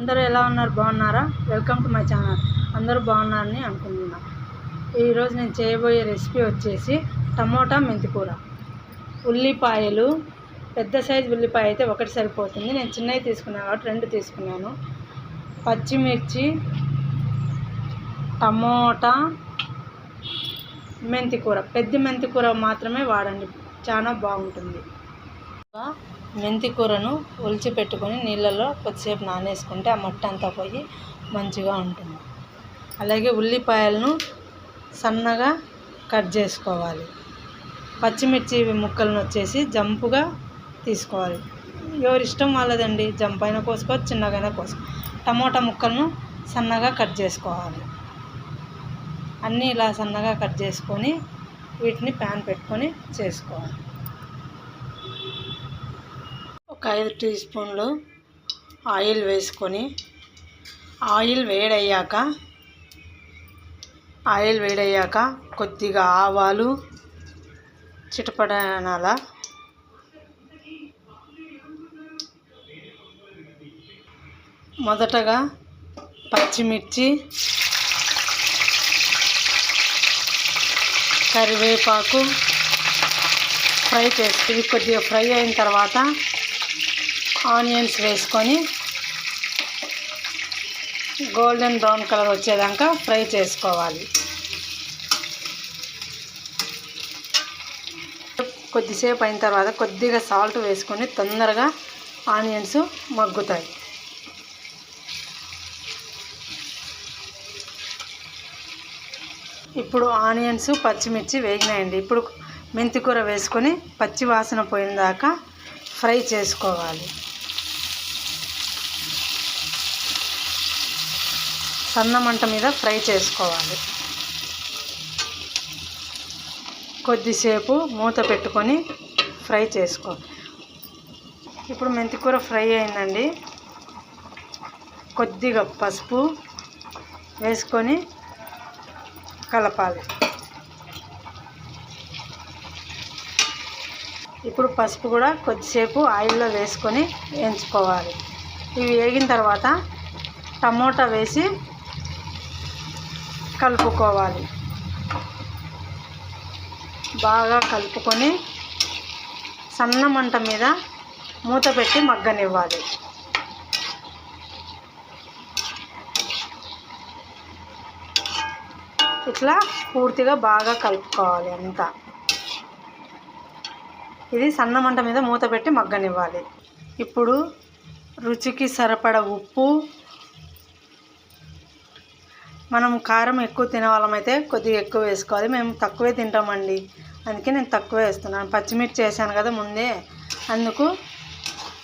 అందరూ ఎలా ఉన్నారు? బాగున్నారా? Welcome to my channel. అందరూ బాగున్నారని అనుకుంటున్నా. ఈరోజు నేను చేయబోయే రెసిపీ వచ్చేసి టమోటా మెంతికూర. ఉల్లిపాయలు పెద్ద సైజు ఉల్లిపాయ అయితే ఒకటి సరిపోతుంది. నేను చిన్నవి తీసుకున్నాను కాబట్టి రెండు తీసుకున్నాను. పచ్చిమిర్చి టమోటా మెంతికూర. పెద్ద మెంతికూర మాత్రమే వాడండి. చాలా బాగుంటుంది. మెంతి కూరను ఒలిచిపెట్టుకొని నీళ్ళలో కొద్దిసేపు నానేసుకుంటే ఆ మట్ట అంతా పోయి మంచిగా ఉంటుంది. అలాగే ఉల్లిపాయలను సన్నగా కట్ చేసుకోవాలి. పచ్చిమిర్చి ముక్కలను వచ్చేసి జంపుగా తీసుకోవాలి. ఎవరి ఇష్టం వాళ్ళదండి. జంప్ అయినా కోసుకోవచ్చు చిన్నగైనా కోసుకో టమోటా ముక్కలను సన్నగా కట్ చేసుకోవాలి. అన్నీ ఇలా సన్నగా కట్ చేసుకొని వీటిని ప్యాన్ పెట్టుకొని చేసుకోవాలి. ఒక ఐదు టీ స్పూన్లు ఆయిల్ వేసుకొని ఆయిల్ వేడయ్యాక ఆయిల్ వేడయ్యాక కొద్దిగా ఆవాలు చిటపడనాల మొదటగా పచ్చిమిర్చి కరివేపాకు ఫ్రై చేసి కొద్దిగా ఫ్రై అయిన తర్వాత ఆనియన్స్ వేసుకొని గోల్డెన్ బ్రౌన్ కలర్ వచ్చేదాకా ఫ్రై చేసుకోవాలి. కొద్దిసేపు అయిన తర్వాత కొద్దిగా సాల్ట్ వేసుకొని తొందరగా ఆనియన్స్ మగ్గుతాయి. ఇప్పుడు ఆనియన్స్ పచ్చిమిర్చి వేగినాయండి. ఇప్పుడు మెంతికూర వేసుకొని పచ్చి వాసన పోయిన దాకా ఫ్రై చేసుకోవాలి. సన్న మంట మీద ఫ్రై చేసుకోవాలి. కొద్దిసేపు మూత పెట్టుకొని ఫ్రై చేసుకో ఇప్పుడు మెంతికూర ఫ్రై అయిందండి. కొద్దిగా పసుపు వేసుకొని కలపాలి. ఇప్పుడు పసుపు కూడా కొద్దిసేపు ఆయిల్లో వేసుకొని వేయించుకోవాలి. ఇవి వేగిన తర్వాత టమోటా వేసి కలుపుకోవాలి. బాగా కలుపుకొని సన్న మంట మీద మూత పెట్టి మగ్గనివ్వాలి. ఇట్లా పూర్తిగా బాగా కలుపుకోవాలి అంతా. ఇది సన్న మంట మీద మూత పెట్టి మగ్గనివ్వాలి. ఇప్పుడు రుచికి సరిపడ ఉప్పు మనం కారం ఎక్కువ తినేవాళ్ళమైతే కొద్దిగా ఎక్కువ వేసుకోవాలి. మేము తక్కువే తింటామండి. అందుకే నేను తక్కువ వేస్తున్నాను. పచ్చిమిర్చి వేసాను కదా ముందే. అందుకు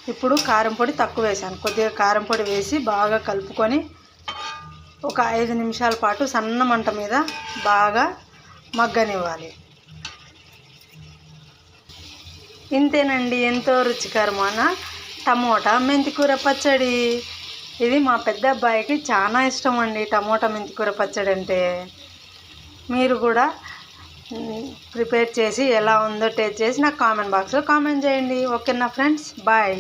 ఇప్పుడు కారం పొడి తక్కువ వేసాను. కొద్దిగా కారం పొడి వేసి బాగా కలుపుకొని ఒక ఐదు నిమిషాల పాటు సన్న మంట మీద బాగా మగ్గనివ్వాలి. ఇంతేనండి. ఎంతో రుచికరమైన టమోటా మెంతికూర పచ్చడి. ఇది మా పెద్ద అబ్బాయికి చాలా ఇష్టం అండి టమోటా మెంతికూర పచ్చడి అంటే మీరు కూడా ప్రిపేర్ చేసి ఎలా ఉందో టేస్ట్ చేసి నాకు కామెంట్ బాక్స్లో కామెంట్ చేయండి. ఓకేనా ఫ్రెండ్స్? బాయ్.